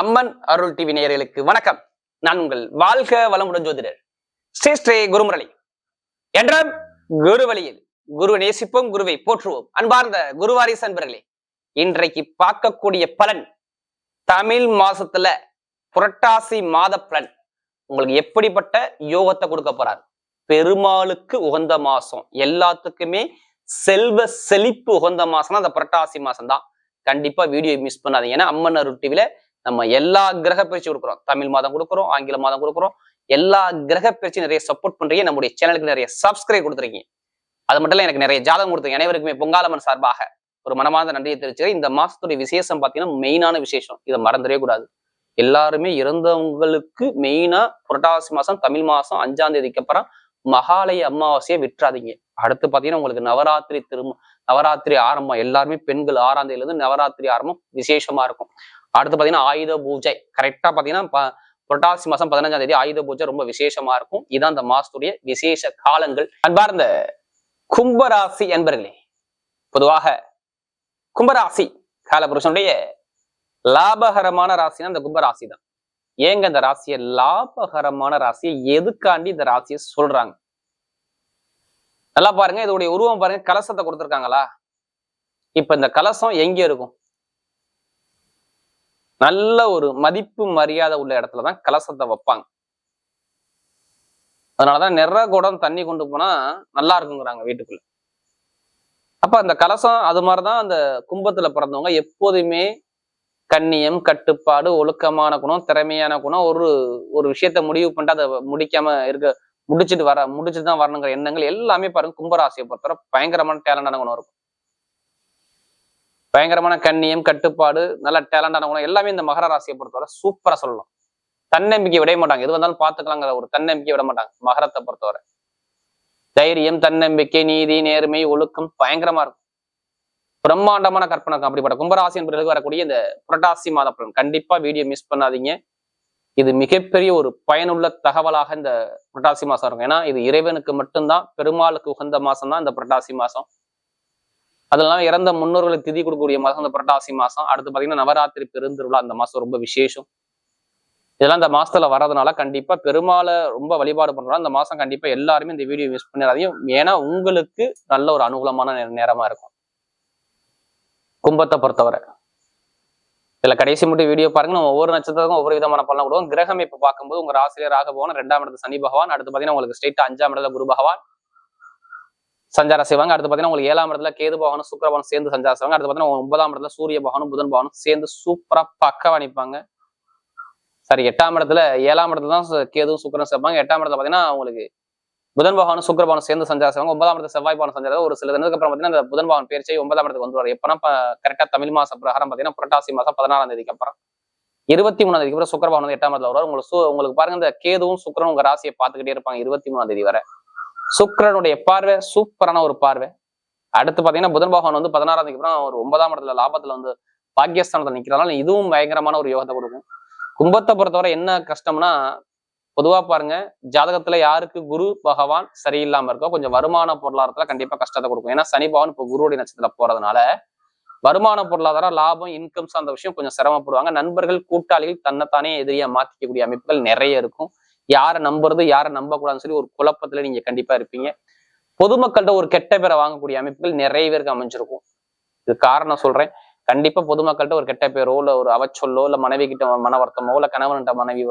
அம்மன் அருள் TV நேயர்களுக்கு வணக்கம். நான் உங்கள் வாழ்க வளமுடன் ஜோதிடர் ஸ்ரீ ஸ்ரீ குருமுரளி. என்றால் குரு வழியில் குரு நேசிப்போம் குருவை போற்றுவோம். அன்பார்ந்த குருவாரிஸ் அன்பர்களே இன்றைக்கு பார்க்கக்கூடிய பலன் தமிழ் மாசத்துல புரட்டாசி மாத பலன். உங்களுக்கு எப்படிப்பட்ட யோகத்தை கொடுக்க போறார்? பெருமாளுக்கு உகந்த மாசம். எல்லாத்துக்குமே செல்வ செழிப்பு உகந்த மாசம்னா அந்த புரட்டாசி மாசம் தான் கண்டிப்பா வீடியோ மிஸ் பண்ணாதீங்க. ஏன்னா அம்மன் அருள் டிவில நம்ம எல்லா கிரக பயிற்சி கொடுக்குறோம். தமிழ் மாதம் கொடுக்குறோம் ஆங்கில மாதம் கொடுக்குறோம். எல்லா கிரக பயிற்சி நிறைய சப்போர்ட் பண்றீங்க. நம்முடைய சேனலுக்கு நிறைய சப்ஸ்கிரைப் கொடுத்துருக்கீங்க. அது மட்டும் இல்ல எனக்கு நிறைய ஜாதகம் கொடுத்துருங்க அனைவருக்குமே பொங்காலம்மன் சார்பாக ஒரு மனமார்ந்த நன்றியை தெரிவிச்சுக்கிறேன். இந்த மாசத்துடைய விசேஷம் பார்த்தீங்கன்னா மெயினான விசேஷம். இதை மறந்துடவே கூடாது. எல்லாருமே இறந்தவங்களுக்கு மெயினா புரட்டாசி மாசம் தமிழ் மாசம் அஞ்சாம் தேதிக்கு அப்புறம் மகாலய அமாவாசையை விட்டுறாதீங்க. அடுத்து பாத்தீங்கன்னா உங்களுக்கு நவராத்திரி திரும்ப நவராத்திரி ஆரம்பம். எல்லாருமே பெண்கள் ஆறாம் தேதியில இருந்து நவராத்திரி ஆரம்பம் விசேஷமா இருக்கும். அடுத்து பாத்தீங்கன்னா ஆயுத பூஜை. கரெக்டா பாத்தீங்கன்னா ப- புரட்டாசி மாசம் பதினஞ்சாம் தேதி ஆயுத பூஜை ரொம்ப விசேஷமா இருக்கும். இதான் அந்த மாசத்துடைய விசேஷ காலங்கள். அன்பார்ந்த கும்பராசி என்பர்களே பொதுவாக கும்பராசி காலபுருஷனுடைய லாபகரமான ராசினா இந்த கும்பராசி தான் ஏங்க இந்த ராசியை லாபகரமான ராசியை எதுக்காண்டி இந்த ராசியை சொல்றாங்க? நல்லா பாருங்க இதோடைய உருவம் பாருங்க கலசத்தை கொடுத்துருக்காங்களா? இப்ப இந்த கலசம் எங்க இருக்கும்? நல்ல ஒரு மதிப்பு மரியாதை உள்ள இடத்துல தான் கலசத்தை வைப்பாங்க. அதனாலதான் நிற குடம் தண்ணி கொண்டு போனா நல்லா இருக்குங்கிறாங்க வீட்டுக்குள்ள. அப்ப அந்த கலசம் அது மாதிரிதான் அந்த கும்பத்துல பிறந்தவங்க எப்போதுமே கண்ணியம் கட்டுப்பாடு ஒழுக்கமான குணம் திறமையான குணம் ஒரு ஒரு விஷயத்த முடிவு பண்ணிட்டு அதை முடிக்காம இருக்க முடிச்சுட்டு வர முடிச்சுட்டு தான் வரணுங்கிற எண்ணங்கள் எல்லாமே பாருங்க கும்பராசியை பொறுத்தவரை பயங்கரமான டேலண்டான குணம் இருக்கும். பயங்கரமான கண்ணியம் கட்டுப்பாடு நல்ல டேலண்டான குணம் எல்லாமே இந்த மகர ராசியை பொறுத்தவரை சூப்பரா சொல்லலாம். தன்னம்பிக்கை விட மாட்டாங்க. எது வந்தாலும் பார்த்துக்கலாங்கிற ஒரு தன்னம்பிக்கை விட மாட்டாங்க. மகரத்தை பொறுத்தவரை. தைரியம் தன்னம்பிக்கை நீதி நேர்மை ஒழுக்கம் பயங்கரமா இருக்கும். பிரம்மாண்டமான கற்பனை அப்படிப்பட்ட கும்பராசி என்பவர்களுக்கு வரக்கூடிய இந்த புரட்டாசி மாத பலன். கண்டிப்பா வீடியோ மிஸ் பண்ணாதீங்க. இது மிகப்பெரிய ஒரு பயனுள்ள தகவலாக இந்த புரட்டாசி மாசம் இருக்கும். ஏன்னா இது இறைவனுக்கு மட்டும்தான் பெருமாளுக்கு உகந்த மாசம் தான் இந்த புரட்டாசி மாசம். அதெல்லாம் இறந்த முன்னோர்களுக்கு திதி கொடுக்கக்கூடிய மாதம் இந்த புரட்டாசி மாசம் அடுத்து பாத்தீங்கன்னா நவராத்திரி பெருந்திருவிழா அந்த மாசம் ரொம்ப விசேஷம். இதெல்லாம் இந்த மாசத்துல வர்றதுனால கண்டிப்பா பெருமாளை ரொம்ப வழிபாடு பண்றோம். அந்த மாசம் கண்டிப்பா எல்லாருமே இந்த வீடியோ மிஸ் பண்ணிடாதீங்க. ஏன்னா உங்களுக்கு நல்ல ஒரு அனுகூலமான நேரமா இருக்கும். கும்பத்தை பொறுத்தவரை. இதுல கடைசி மட்டும் வீடியோ பாருங்க. நம்ம ஒவ்வொரு நட்சத்திரத்துக்கும் ஒவ்வொரு விதமான பலன் கொடுவோம் கிரகம் இப்ப பார்க்கும்போது உங்க ஆசிரியர் ராக பகவான் ரெண்டாம் இடத்துல சனி பகவான். அடுத்து பாத்தீங்கன்னா உங்களுக்கு ஸ்ட்ரெயிட் அஞ்சாம் இடத்துல குரு பகவான். சஞ்சாரம் செய்வாங்க அடுத்து பாத்தீங்கன்னா உங்களுக்கு ஏழாம் இடத்துல கேது பகவானும் சுக்கிர பகவானும் சேர்ந்து சஞ்சாரம் செய்வாங்க அடுத்து பாத்தீங்கன்னா ஒன்பதாம் இடத்துல சூரிய பகவானும் புதன் பகவானும் சேர்ந்து சூப்பரா பக்கவா நிற்பாங்க சரி எட்டாம் இடத்துல ஏழாம் இடத்துல தான் கேதுவும் சுக்கிரன் சேர்ப்பாங்க எட்டாம் இடத்துல பாத்தீங்கன்னா உங்களுக்கு புதன் பகவானும் சுக்கிர பகவானும் சேர்ந்து சஞ்சாரம் செய்வாங்க ஒன்பதாம் இடத்துல செவ்வாய் பகவான் சஞ்சாரம் ஒரு சில தினத்துக்கு அப்புறம் பாத்தீங்கன்னா அந்த புதன் பகவான் பேர்ச்சி ஒன்பதாம் இடத்துக்கு வந்துருவார். எப்பனா கரெக்டா தமிழ் மாசம் பிரகாரம் பாத்தீங்கன்னா புரட்டாசி மாசம் பதினாறாம் தேதிக்கு அப்புறம். இருபத்தி மூணாம் தேதிக்கு அப்புறம் சுக்கிர பகவான் வந்து எட்டாம் இடத்துல வருவார். உங்களுக்கு உங்களுக்கு பாருங்க இந்த கேதுவும் சுக்கரனும் உங்க ராசியை பார்த்துக்கிட்டே இருப்பாங்க இருபத்தி மூணாம் தேதி வரை. சுக்கரனுடைய பார்வை சூப்பரான ஒரு பார்வை. அடுத்து பாத்தீங்கன்னா புதன் பகவான் வந்து பதினாறாம் தேதிக்கு அப்புறம் ஒரு ஒன்பதாம் இடத்துல லாபத்துல வந்து பாக்கியஸ்தானத்துல நிக்கிறதுனால இதுவும் பயங்கரமான ஒரு யோகத்தை கொடுக்கும். கும்பத்தை பொறுத்தவரை என்ன கஷ்டம்னா பொதுவா பாருங்க ஜாதகத்துல யாருக்கு குரு பகவான் சரியில்லாம இருக்கோ கொஞ்சம் வருமான பொருளாதாரத்துல கண்டிப்பா கஷ்டத்தை கொடுக்கும். ஏன்னா சனி பகவான் இப்போ குருவுடைய நட்சத்திரம் போறதுனால வருமான பொருளாதாரம் லாபம் இன்கம் சார்ந்த விஷயம் கொஞ்சம் சிரமப்படுவாங்க. நண்பர்கள் கூட்டாளிகள் தன்னைத்தானே எதிரியா மாத்திக்கக்கூடிய அமைப்புகள் நிறைய இருக்கும். யாரை நம்புறது யாரை நம்பக்கூடாதுன்னு சொல்லி ஒரு குழப்பத்துல நீங்க கண்டிப்பா இருப்பீங்க. பொதுமக்கள்கிட்ட ஒரு கெட்ட பேரை வாங்கக்கூடிய அமைப்புகள் நிறைய பேருக்கு அமைஞ்சிருக்கும். இது காரணம் சொல்றேன். கண்டிப்பா பொதுமக்கள்கிட்ட ஒரு கெட்ட பேரோ இல்ல ஒரு அவச்சொல்லோ இல்ல மனைவி கிட்ட மன வருத்தமோ இல்ல கணவன்கிட்ட மனைவி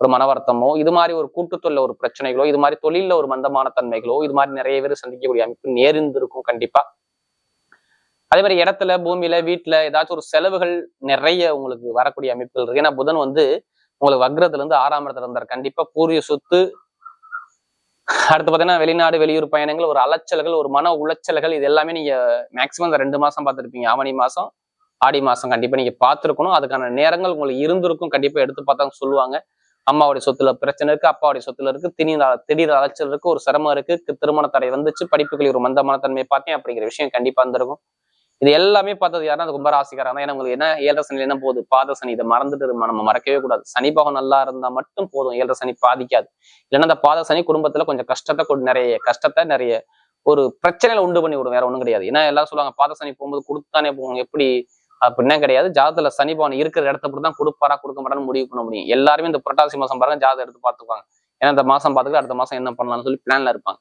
ஒரு மன வருத்தமோ இது மாதிரி ஒரு கூட்டுத்தொழில ஒரு பிரச்சனைகளோ இது மாதிரி தொழில்ல ஒரு மந்தமான தன்மைகளோ இது மாதிரி நிறைய பேர் சந்திக்கக்கூடிய அமைப்பு நேர்ந்திருக்கும் கண்டிப்பா. அதே மாதிரி இடத்துல பூமியில வீட்டுல ஏதாச்சும் ஒரு செலவுகள் நிறைய உங்களுக்கு வரக்கூடிய அமைப்புகள் இருக்கு. ஏன்னா புதன் வந்து உங்களுக்கு வக்ரத்துல இருந்து ஆறாம் இடத்துல இருந்தார். கண்டிப்பா பூர்வீக சொத்து. அடுத்து பாத்தீங்கன்னா வெளிநாடு வெளியூர் பயணங்கள் ஒரு அலைச்சல்கள் ஒரு மன உளைச்சல்கள் இது எல்லாமே நீங்க மேக்சிமம் இந்த ரெண்டு மாசம் பார்த்துருப்பீங்க. ஆவணி மாசம் ஆடி மாசம் கண்டிப்பா நீங்க பார்த்துருக்கணும். அதுக்கான நேரங்கள் உங்களுக்கு இருந்திருக்கும். கண்டிப்பா எடுத்து பார்த்தா சொல்லுவாங்க. அம்மாவுடைய சொத்துல பிரச்சனை இருக்கு அப்பாவுடைய சொத்துல இருக்கு திடீர் திடீர் அலைச்சல் இருக்கு ஒரு சிரமம் இருக்கு திருமண தடை வந்துச்சு படிப்புகளில் ஒரு மந்தமான தன்மையை பார்த்தேன் அப்படிங்கிற விஷயம் கண்டிப்பா இருந்திருக்கும் இது எல்லாமே பார்த்தது யாருன்னா அது கும்பராசிக்காரங்க தான். ஏன்னா உங்களுக்கு என்ன ஏழரை சனியில் என்ன போகுது பாத சனி இதை மறந்துட்டு நம்ம மறக்கவே கூடாது. சனி பகவான் நல்லா இருந்தா மட்டும் போதும். ஏழரை சனி பாதிக்காது. இல்லைன்னா அந்த பாத சனி குடும்பத்துல கொஞ்சம் கஷ்டத்தை கொண்டு நிறைய கஷ்டத்தை நிறைய ஒரு பிரச்சனையில உண்டு பண்ணி விடும். வேற ஒன்றும் கிடையாது. ஏன்னா எல்லாரும் சொல்லுவாங்க பாத சனி போகும்போது கொடுத்தானே போவாங்க. எப்படி? அப்படின்னா கிடையாது. ஜாதத்துல சனி பவன் இருக்கிற இடத்த பொறுத்து தான் கொடுப்பாரா கொடுக்க மாட்டான்னு முடிவு பண்ண முடியும். எல்லாருமே இந்த புரட்டாசி மாசம் பாருங்க ஜாதகம் எடுத்து பார்த்துக்குவாங்க ஏன்னா இந்த மாசம் பார்த்துட்டு அடுத்த மாசம் என்ன பண்ணலாம்னு சொல்லி பிளான்ல இருப்பாங்க.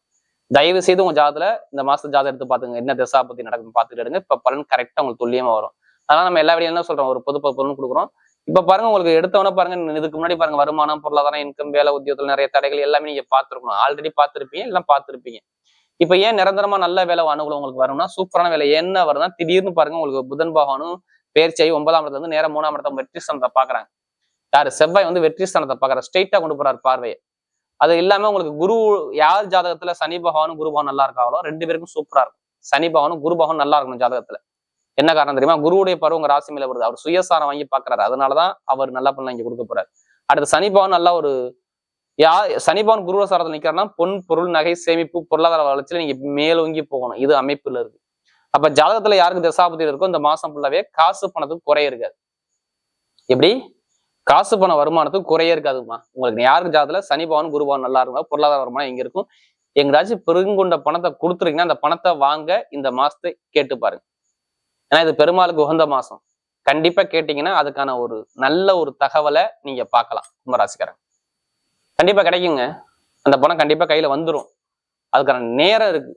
தயவு செய்து உங்க ஜாதத்துல இந்த மாசத்து ஜாதகம் எடுத்து பாத்துங்க என்ன திசா பத்தி நடக்குன்னு பாத்துட்டு எடுங்க. இப்ப பலன் கரெக்டா உங்களுக்கு துல்லியமா வரும். அதனால நம்ம எல்லா என்ன சொல்றோம்? ஒரு பொது பொருள் கொடுக்குறோம். இப்ப பாருங்க உங்களுக்கு எடுத்தவொடனே பாருங்க இதுக்கு முன்னாடி பாருங்க வருமானம் பொருளாதாரம் இன்கம் வேலை உத்தியோகத்துல நிறைய தடைகள் எல்லாமே நீங்க பாத்துருக்கணும் ஆல்ரெடி பாத்திருப்பீங்க எல்லாம் பாத்திருப்பீங்க இப்ப ஏன் நிரந்தரமா நல்ல வேலை அனுகூலம் உங்களுக்கு வரும்னா சூப்பரான வேலை என்ன வரும்னா திடீர்னு பாருங்க உங்களுக்கு புதன் பகவானும் பேர்ச்சியாகி ஒன்பதாம் இடத்துல இருந்து நேரம் மூணாம் இடத்த வெற்றி ஸ்தானத்தை பாக்குறாங்க யாரு? செவ்வாய் வந்து வெற்றி ஸ்தானத்தை பாக்குறாரு ஸ்ட்ரெயிட்டா கொண்டு போறாரு பார்வையை. அது இல்லாம உங்களுக்கு குரு யார் ஜாதகத்துல சனி பகவானும் குரு பகவான் நல்லா இருக்காங்களோ ரெண்டு பேருக்கும் சூப்பரா இருக்கும். சனி பகவானும் குரு பகவான் நல்லா இருக்கணும் ஜாதகத்துல. என்ன காரணம் தெரியுமா? குருவுடைய பருவம் உங்க ராசி மேல வருது. அவர் சுயசாரம் வாங்கி பாக்குறாரு. அதனாலதான் அவர் நல்லா பண்ணலாம் இங்க கொடுக்க போறாரு. அடுத்து சனி பகவான் நல்லா ஒரு யா சனி பகவான் குருவ சாரத்தில் நிற்கிறாருன்னா பொன் பொருள் நகை சேமிப்பு பொருளாதார வளர்ச்சியில நீங்க மேலோங்கி போகணும். இது அமைப்புல இருக்கு. அப்ப ஜாதகத்துல யாருக்கு தசாபதி இருக்கோ இந்த மாசம் ஃபுல்லாவே காசு பணத்துக்கு குறைய இருக்காது. எப்படி? காசு பண வருமானத்துக்கு குறைய இருக்காதுமா உங்களுக்கு யாருக்கு ஜாதத்துல? சனி பவன் நல்லா இருக்கும் பொருளாதார வருமானம் எங்க இருக்கும். எங்கேயாச்சும் பெருங்குண்ட பணத்தை கொடுத்துருக்கீங்கன்னா அந்த பணத்தை வாங்க இந்த மாசத்தை கேட்டு பாருங்க. ஏன்னா இது பெருமாளுக்கு உகந்த மாசம். கண்டிப்பா கேட்டீங்கன்னா அதுக்கான ஒரு நல்ல ஒரு தகவலை நீங்க பார்க்கலாம் கும்பராசிக்காரன் கண்டிப்பா கிடைக்குங்க. அந்த பணம் கண்டிப்பா கையில வந்துடும் அதுக்கான நேரம் இருக்கு.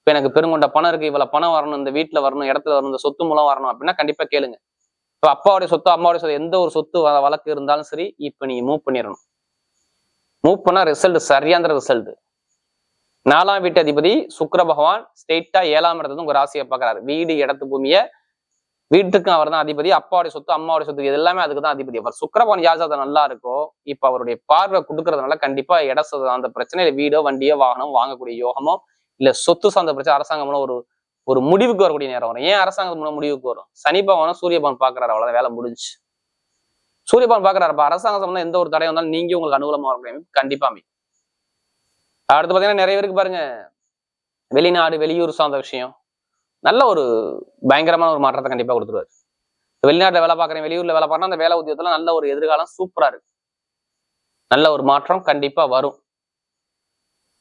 இப்ப எனக்கு பெருங்கொண்ட பணம் இருக்கு. இவ்வளவு பணம் வரணும் இந்த வீட்டுல வரணும் இடத்துல வரணும் இந்த சொத்து மூலம் வரணும் அப்படின்னா கண்டிப்பா கேளுங்க. இப்ப அப்பாவுடைய சொத்து அம்மாவுடைய சொத்து எந்த ஒரு சொத்து வழக்கு இருந்தாலும் சரி இப்ப நீ மூவ் பண்ணிடணும் மூவ் பண்ணால் ரிசல்ட் சரியாந்திர ரிசல்ட் நாலாம் வீட்டு அதிபதி சுக்கர பகவான் ஸ்ட்ரெயிட்டா ஏழாம் இடத்துல உங்க ராசியை பார்க்குறாரு. வீடு இடத்து பூமியை. வீட்டுக்கும் அவர் தான் அதிபதி. அப்பாவுடைய சொத்து அம்மாவுடைய சொத்து இது எல்லாமே அதுக்கு தான் அதிபதி அவர் சுக்கரபவன் யாஜாதம் நல்லா இருக்கோ இப்ப அவருடைய பார்வை கொடுக்கறதுனால கண்டிப்பா இட ச- அந்த பிரச்சனை வீடோ வண்டியோ வாகனம் வாங்கக்கூடிய யோகமோ இல்ல சொத்து சார்ந்த பிரச்சனை அரசாங்கமோ ஒரு ஒரு முடிவுக்கு வரக்கூடிய நேரம் வரும். ஏன் அரசாங்கம் மூலம் முடிவுக்கு வரும்? சனி பகவானும் சூரிய பகவான் பாக்குறாரு அவ்வளவு வேலை முடிஞ்சு சூரிய பகவான் பாக்குறாரு அப்ப அரசாங்கம் சம்பந்தம் எந்த ஒரு தடையும் வந்தாலும் நீங்க உங்களுக்கு அனுகூலமா வரக்கூடிய கண்டிப்பா அமையும். அடுத்து பாத்தீங்கன்னா நிறைய பேருக்கு பாருங்க. வெளிநாடு வெளியூர் சார்ந்த விஷயம். நல்ல ஒரு பயங்கரமான ஒரு மாற்றத்தை கண்டிப்பா கொடுத்துருவாரு. வெளிநாட்டுல வேலை பார்க்குறேன் வெளியூர்ல வேலை பார்க்கறேன் அந்த வேலை உத்தியோகத்துல நல்ல ஒரு எதிர்காலம் சூப்பரா இருக்கு. நல்ல ஒரு மாற்றம் கண்டிப்பா வரும்.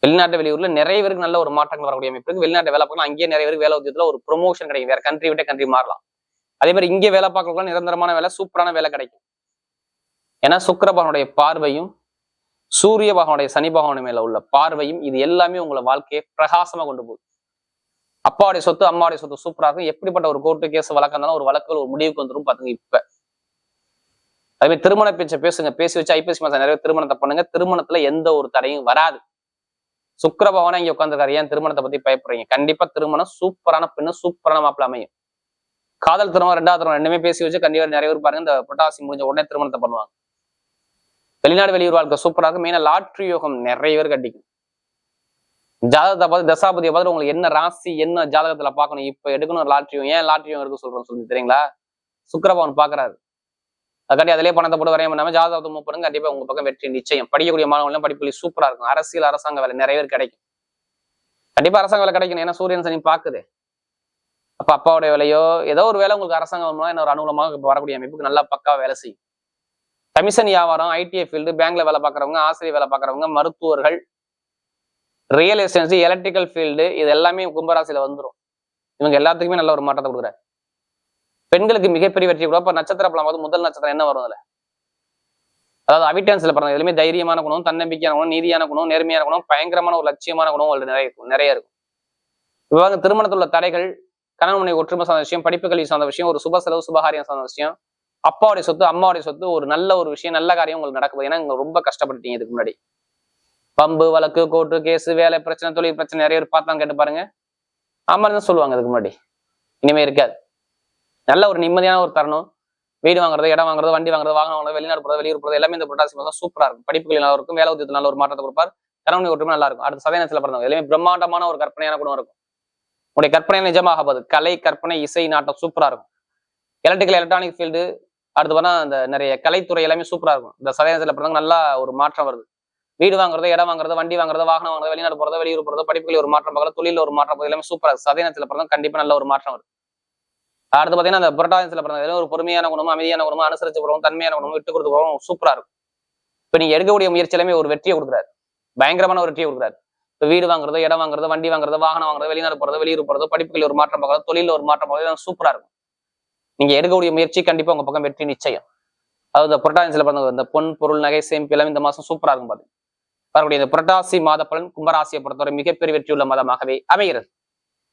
வெளிநாட்டு வெளியூர்ல நிறைய பேருக்கு நல்ல ஒரு மாற்றங்கள் வரக்கூடிய அமைப்பு இருக்கு. வெளிநாட்டு வேலை பார்க்கலாம் அங்கேயே நிறைய பேருக்கு வேலை உத்தியத்துல ஒரு ப்ரொமோஷன் கிடைக்கும். வேற கண்ட்ரி விட்டே கண்ட்ரி மாறலாம். அதே மாதிரி இங்கே வேலை பார்க்கலாம் நிரந்தரமான வேலை சூப்பரான வேலை கிடைக்கும். ஏன்னா சுக்கரபகனுடைய பார்வையும் சூரிய பகவானுடைய சனி பகவான் மேல உள்ள பார்வையும் இது எல்லாமே உங்களை வாழ்க்கையை பிரகாசமா கொண்டு போகுது. அப்பாவுடைய சொத்து அம்மாவுடைய சொத்து சூப்பரா இருக்கும். எப்படிப்பட்ட ஒரு கோர்ட்டு கேஸ் வழக்கம் இருந்தாலும் ஒரு வழக்குகள் ஒரு முடிவுக்கு வந்துரும் பாத்துங்க இப்ப. அதே மாதிரி திருமண பேச்சை பேசுங்க. பேசி வச்சு ஐபிஎஸ் மாசம் நிறைய பேர் திருமணத்தை பண்ணுங்க. திருமணத்துல எந்த ஒரு தடையும் வராது. சுக்கர பகவானே இங்க உட்காந்துருக்காரு ஏன் திருமணத்தை பத்தி பயப்படுறீங்க? கண்டிப்பா திருமணம் சூப்பரான பெண்ணு சூப்பரான மாப்பிள்ள அமையும். காதல் திருமணம் ரெண்டாவது திருமணம் ரெண்டுமே பேசி வச்சு கண்டிப்பா நிறைய பேர் பாருங்க இந்த புட்டாசி முடிஞ்ச உடனே திருமணத்தை பண்ணுவாங்க. வெளிநாடு வெளியூர் வாழ்க்கை சூப்பரா இருக்கும். மெயினா லாட்ரி யோகம் நிறைய பேர் கட்டிக்கும். ஜாதகத்தை பார்த்து தசாபதியை பார்த்து உங்களுக்கு என்ன ராசி என்ன ஜாதகத்துல பார்க்கணும்? இப்ப எடுக்கணும் லாட்ரி ஏன் லாட்ரி இருக்கு சொல்றேன்னு சொல்லி தெரியுங்களா? சுக்கிரபவன் பாக்குறாரு அதுக்காண்டி அதிலே பணத்தை போட்டு வரையும் பண்ணாமல் ஜாதகத்தை மூவ் பண்ணுங்க. கண்டிப்பா உங்க பக்கம் வெற்றி நிச்சயம். படிக்கக்கூடிய மாணவர்கள் படிப்பு சூப்பரா இருக்கும். அரசியல் அரசாங்க வேலை நிறைய பேர் கிடைக்கும். கண்டிப்பா அரசாங்க வேலை கிடைக்கணும். ஏன்னா சூரியன் சனி பாக்குது அப்ப அப்பாவுடைய வேலையோ ஏதோ ஒரு வேலை உங்களுக்கு அரசாங்கம் என்ன ஒரு அனுகூலமாக வரக்கூடிய அமைப்புக்கு நல்லா பக்கா வேலை செய்யும். கமிஷன் வியாபாரம் ஐடிஐ ஃபீல்டு பேங்க்ல வேலை பார்க்குறவங்க ஆசிரியர் வேலை பார்க்குறவங்க மருத்துவர்கள் ரியல் எஸ்டேட்ஸ் எலக்ட்ரிக்கல் ஃபீல்டு இது எல்லாமே கும்பராசியில வந்துரும். இவங்க எல்லாத்துக்குமே நல்ல ஒரு மாற்றத்தை கொடுக்குறாரு. பெண்களுக்கு மிகப்பெரிய வெற்றி கூட இப்போ நட்சத்திர பலம் பார்த்து முதல் நட்சத்திரம் என்ன வரும் அதில்? அதாவது அவிட்டான்ஸ்ல பிறந்த எதுவுமே தைரியமான குணம் தன்னம்பிக்கையான குணம் நீதியான குணம் நேர்மையான குணம் பயங்கரமான ஒரு லட்சியமான குணம் உங்களுக்கு நிறைய இருக்கும் நிறைய இருக்கும். இவங்க திருமணத்தில் உள்ள தடைகள் கணவனை ஒற்றுமை சார்ந்த விஷயம் படிப்பு கல்வி சார்ந்த விஷயம் ஒரு சுப செலவு சுபகாரியம் சார்ந்த விஷயம் அப்பாவுடைய சொத்து அம்மாவுடைய சொத்து ஒரு நல்ல ஒரு விஷயம் நல்ல காரியம் உங்களுக்கு நடக்குது ஏன்னா நீங்க ரொம்ப கஷ்டப்பட்டுட்டீங்க இதுக்கு முன்னாடி. பம்பு வழக்கு கோர்ட்டு கேஸ் வேலை பிரச்சனை தொழில் பிரச்சனை நிறைய பேர் பார்த்தாங்க கேட்டு பாருங்க. ஆமான்னு தான் சொல்லுவாங்க இதுக்கு முன்னாடி. இனிமே இருக்காது. நல்ல ஒரு நிம்மதியான ஒரு தருணம். வீடு வாங்குறது இடம் வாங்குறது வண்டி வாங்குறது வாகனம் வாங்குறது வெளிநாடு போறது வெளியூர் போறது எல்லாமே இந்த புரட்டாசி மாதம் சூப்பரா இருக்கும். படிப்புகள் நல்லா இருக்கும் வேலை உத்தியத்தில் நல்ல ஒரு மாற்றத்தை கொடுப்பார். கணவனை ஒற்றுமை நல்லா இருக்கும். அடுத்த சதயத்தில் பிறந்தவங்க. எல்லாமே பிரம்மாண்டமான ஒரு கற்பனையான குணம் இருக்கும். உங்களுடைய கற்பனை நிஜமாக போகுது. கலை கற்பனை இசை நாட்டம் சூப்பரா இருக்கும். எலக்ட்ரிக்கல் எலக்ட்ரானிக் ஃபீல்டு அடுத்து பார்த்தா அந்த நிறைய கலைத்துறை எல்லாமே சூப்பரா இருக்கும். இந்த சதயத்தில் பிறந்தவங்க நல்லா ஒரு மாற்றம் வருது. வீடு வாங்குறது இடம் வாங்குறது வண்டி வாங்குறது வாகனம் வாங்குறது வெளிநாடு போறது வெளியூர் போறது படிப்புகளில் ஒரு மாற்றம் பார்க்கறது தொழில ஒரு மாற்றம் பார்க்கறது எல்லாமே சூப்பராக இருக்கு. சதயத்தில் பிறந்தவங்க கண்டிப்பா நல்ல ஒரு மாற்றம் வருது. அடுத்து பார்த்தீங்கன்னா அந்த புரட்டாசியில் பிறந்த ஒரு பொறுமையான குணமும் அமைதியான குணமும் அனுசரிச்சு போகிறோம் தன்மையான குணமும் விட்டு கொடுத்து போறோம் இருக்கும். இப்போ நீங்க எடுக்கக்கூடிய முயற்சி எல்லாமே ஒரு வெற்றியை கொடுக்குறாரு. பயங்கரமான ஒரு வெற்றியை கொடுக்குறாரு. இப்போ வீடு வாங்குறது இடம் வாங்குறது வண்டி வாங்குறது வாகனம் வாங்குறது வெளிநாடு போறது வெளியூர் போறது படிப்புகளில் ஒரு மாற்றம் பார்க்கறது தொழிலில் ஒரு மாற்றம் பார்க்கறது சூப்பராக இருக்கும். நீங்க எடுக்கக்கூடிய முயற்சி கண்டிப்பா உங்க பக்கம் வெற்றி நிச்சயம். அதாவது இந்த புரட்டாசியில பிறந்த இந்த பொன் பொருள் நகை சேமிப்பு எல்லாம் இந்த மாசம் சூப்பராக இருக்கும் பார்த்து வரக்கூடிய இந்த புரட்டாசி மாத பலன் கும்பராசியை பொறுத்தவரை மிகப்பெரிய வெற்றியுள்ள மாதமாகவே அமைகிறது.